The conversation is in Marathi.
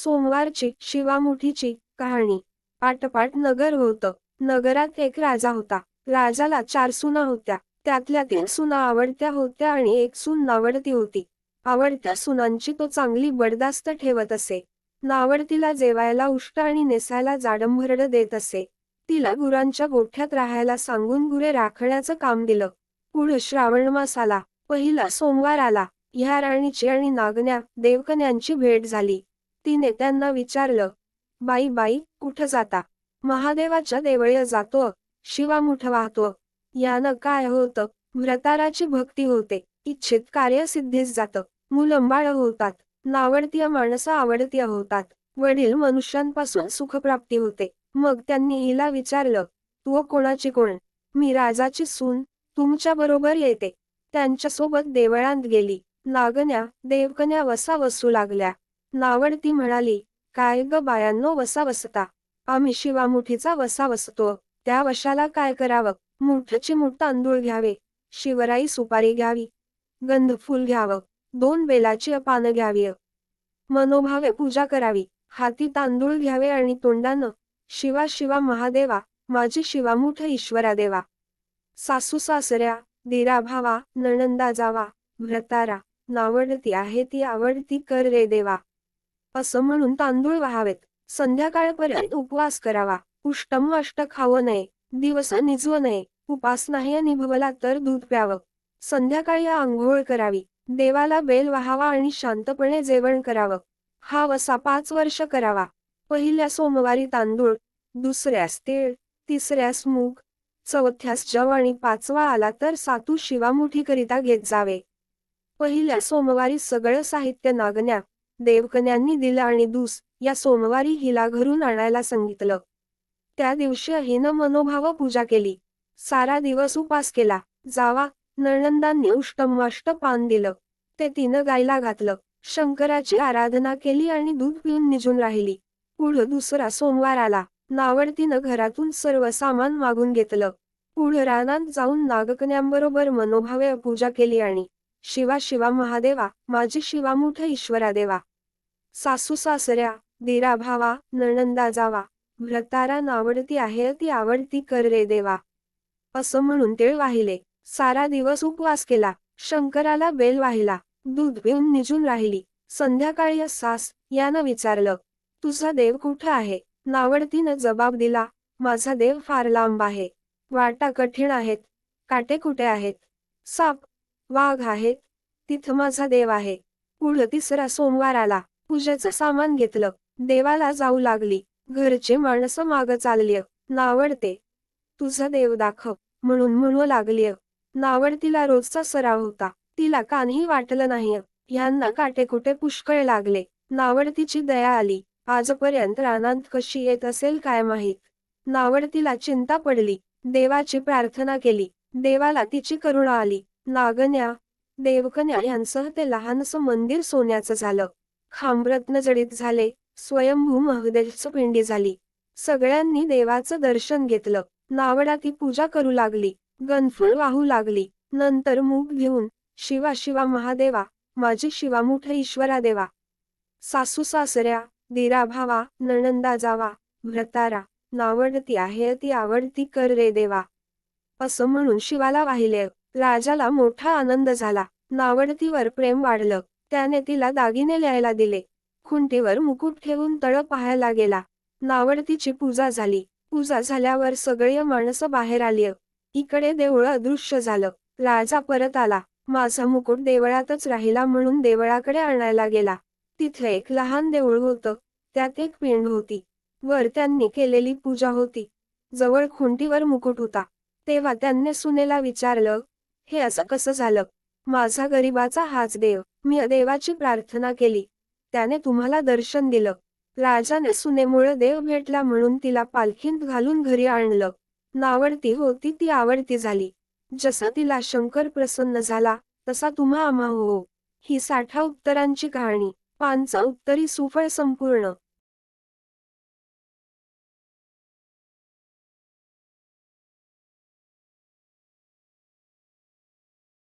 सोमवारची शिवामुठीची कहाणी. पाठपाठ नगर होतं. नगरात एक राजा होता. राजाला चार सुना होत्या. त्यातल्या तीन सुना आवडत्या होत्या आणि एक सून नावडती होती. आवडत्या सुनांची तो चांगली बडदास्त ठेवत असे. नावडतीला जेवायला उष्ट आणि नेसायला जाडंभरड देत असे. तिला गुरांच्या गोठ्यात राहायला सांगून गुरे राखण्याचं काम दिलं. पुढं श्रावण मास आला. पहिला सोमवार आला. ह्या राणीची आणि नागण्या देवकन्यांची भेट झाली. ती नेत्यांना विचारलं बाई बाई कुठं जाता? महादेवाच्या देवळी जातो शिवा मुठ वाहतो यानं काय होतं? व्रताराची भक्ती होते इच्छित कार्य सिद्धीस जातं. मुलंबाळ होतात नावडतीय माणसं आवडतीय होतात. वडील मनुष्यांपासून सुखप्राप्ती होते. मग त्यांनी हिला विचारलं तू कोणाची कोण? मी राजाची सून तुमच्या बरोबर येते. त्यांच्यासोबत देवळांत गेली. नागण्या देवकन्या वसा वसू लागल्या. नावडती म्हणाली काय ग बायांनो वसा वसता आम्ही शिवामुठीचा वसा वसतो त्या वशाला काय करावं? मुठची मुठ तांदूळ घ्यावे. शिवराई सुपारी घ्यावी. गंधफूल घ्यावं. दोन बेलाची पानं घ्यावी. मनोभावे पूजा करावी. हाती तांदूळ घ्यावे आणि तोंडानं शिवा शिवा महादेवा माझी शिवामुठ ईश्वरा देवा. सासू सासऱ्या दिरा भावा नणंदा जावा भ्रतारा नावडती आहे ती आवडती कर रे देवा. असं म्हणून तांदूळ व्हावेत. संध्याकाळपर्यंत उपवास करावा. उष्टम अष्ट खावं नये. दिवस निजवं नये. उपास नाही निभवला तर दूध प्यावं. संध्याकाळी आंघोळ करावी. देवाला बेल व्हावा आणि शांतपणे जेवण करावं. हा वसा पाच वर्ष करावा. पहिल्या सोमवारी तांदूळ दुसऱ्यास तीळ तिसऱ्यास मूग चौथ्यास जव आणि पाचवा आला तर सातू शिवामुठीकरिता घेत जावे. पहिल्या सोमवारी सगळं साहित्य नागण्या देवकन्यांनी दिलं आणि दूस या सोमवारी हिला घरून आणायला सांगितलं. त्या दिवशी हिनं मनोभाव पूजा केली. सारा दिवस उपास केला. जावा नळनंदांनी उष्टमाष्ट पान दिलं. ते तिनं गायला घातलं. शंकराची आराधना केली आणि दूध पिऊन निजून राहिली. पुढं दुसरा सोमवार आला. नावडतीनं घरातून सर्व सामान मागून घेतलं. पुढं रानात जाऊन नागकन्यांबरोबर मनोभावे पूजा केली आणि शिवा शिवा महादेवा माझी शिवामुठ ईश्वरा देवा सासू सासऱ्या दिरा भावा नणंदा जावा भ्रतारा नावडती आहे ती आवडती कर रे देवा. असं म्हणून ते वाहिले. सारा दिवस उपवास केला. शंकराला बेल वाहिला. दूध पिऊन निजून राहिली. संध्याकाळी सास यानं विचारलं तुझा देव कुठं आहे? नावडतीनं जबाब दिला. माझा देव फार लांब आहे. वाटा कठीण आहेत. काटे कुठे आहेत? साप वाघ आहेत. तिथं माझा देव आहे. पुढं तिसरा सोमवार आला. पूजेचं सामान घेतलं. देवाला जाऊ लागली. घरचे माणसं माग चालली. नावडते. तुझं देव दाखव. म्हणून म्हणू लागली. नावडतीला रोजचा सराव होता. तिला कानही वाटलं नाही. ह्यांना काटेकुटे पुष्कळ लागले. नावडतीची दया आली. आजपर्यंत रानांत कशी येत असेल काय माहीत. नावडतीला चिंता पडली. देवाची प्रार्थना केली. देवाला तिची करुणा आली. नागन्या देवकन्या यांसह ते लहानसं मंदिर सोन्याचं झालं. खांबरत्न जडित झाले. स्वयंभू महदेवचं पिंडी झाली. सगळ्यांनी देवाचं दर्शन घेतलं. नावडा ती पूजा करू लागली. गणफूल वाहू लागली. नंतर मूग घेऊन शिवा शिवा महादेवा माझी शिवा शिवामुठ ईश्वरा देवा. सासू सासऱ्या दिरा भावा नणंदा जावा. भ्रतारा नावडती आहे ती आवडती कर रे देवा असं म्हणून शिवाला वाहिले. राजाला मोठा आनंद झाला. नावडतीवर प्रेम वाढलं. त्याने तिला दागिने लिहायला दिले. खुंटीवर मुकुट ठेवून तळ पाहायला गेला. नावडतीची पूजा झाली. पूजा झाल्यावर सगळी माणसं बाहेर आली. इकडे देऊळ अदृश्य झालं. राजा परत आला. माझा मुकुट देवळातच राहिला म्हणून देवळाकडे आणायला गेला. तिथे एक लहान देऊळ होतं. त्यात एक पिंड होती. वर त्यांनी केलेली पूजा होती. जवळ खुंटीवर मुकुट होता. तेव्हा त्यांनी सुनेला विचारलं हे असं कसं झालं? माझा गरीबाचा हाच देव. मी देवाची प्रार्थना केली. त्याने तुम्हाला दर्शन दिलं. राजाने सुनेमुळे देव भेटला म्हणून तिला पालखीत घालून घरी आणलं. नावडती होती ती आवडती झाली. जसा तिला शंकर प्रसन्न झाला तसा तुम्हा आम्हा हो. ही साठा उत्तरांची कहाणी. पानचा उत्तरी सुफळ संपूर्ण.